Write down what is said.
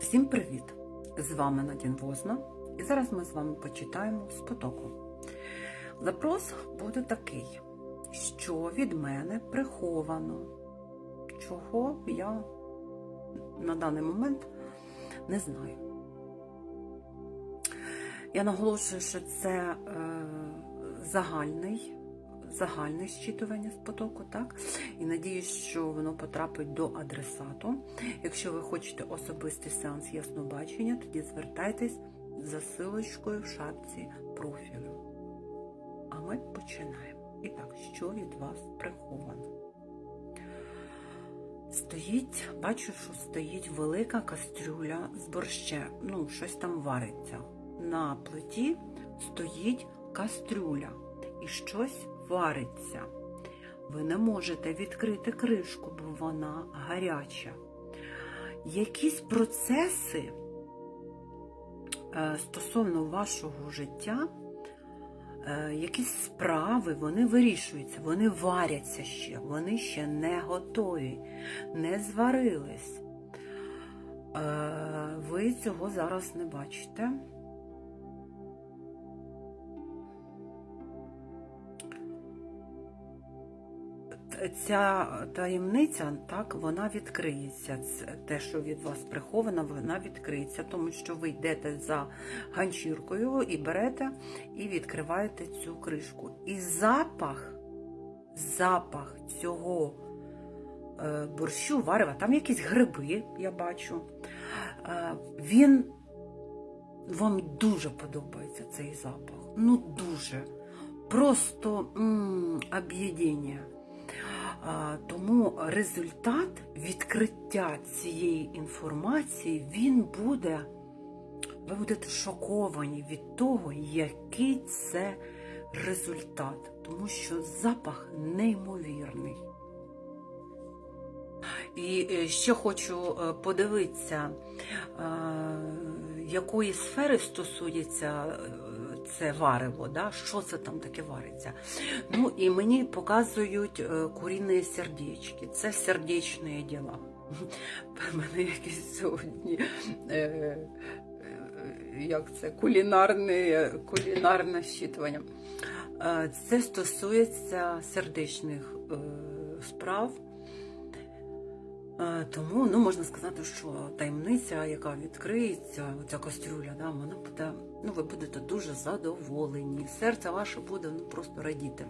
Всім привіт! З вами Надін Возна, і зараз ми з вами почитаємо з потоку. Запрос буде такий, що від мене приховано, чого я на даний момент не знаю. Я наголошую, що це е, загальний, загальне щитування з потоку, так? І надіюсь, що воно потрапить до адресату. Якщо ви хочете особистий сеанс яснобачення, тоді звертайтесь за силочкою в шапці профілю. А ми починаємо. І так, що від вас приховано? Стоїть, бачу, що стоїть велика кастрюля з борщем. Ну, щось там вариться. На плиті стоїть кастрюля і щось вариться. Ви не можете відкрити кришку, бо вона гаряча. Якісь процеси е, стосовно вашого життя, е, якісь справи, вони вирішуються, вони варяться ще, вони ще не готові, не зварились. Е, Ви цього зараз не бачите. Ця таємниця, так, вона відкриється. Те, що від вас приховано, вона відкриється, тому що ви йдете за ганчіркою і берете і відкриваєте цю кришку. І запах, запах цього е, борщу, варева, там якісь гриби, я бачу. Е, він вам дуже подобається цей запах. Ну, дуже. Просто об'єднання. Тому результат відкриття цієї інформації він буде, ви будете шоковані від того, який це результат, тому що запах неймовірний. І е, ще хочу е, подивитися, е, якої сфери стосується е, це варево, да? що це там таке вариться. Ну і мені показують е, курінні сердечки. Це сердечні діла. Мене якісь сьогодні. Е, як це кулінарне, кулінарне щитування. Це стосується сердечних справ. Е, Тому ну, можна сказати, що таємниця, яка відкриється, ця кастрюля, да, вона буде, ну, ви будете дуже задоволені. Серце ваше буде ну, просто радіти.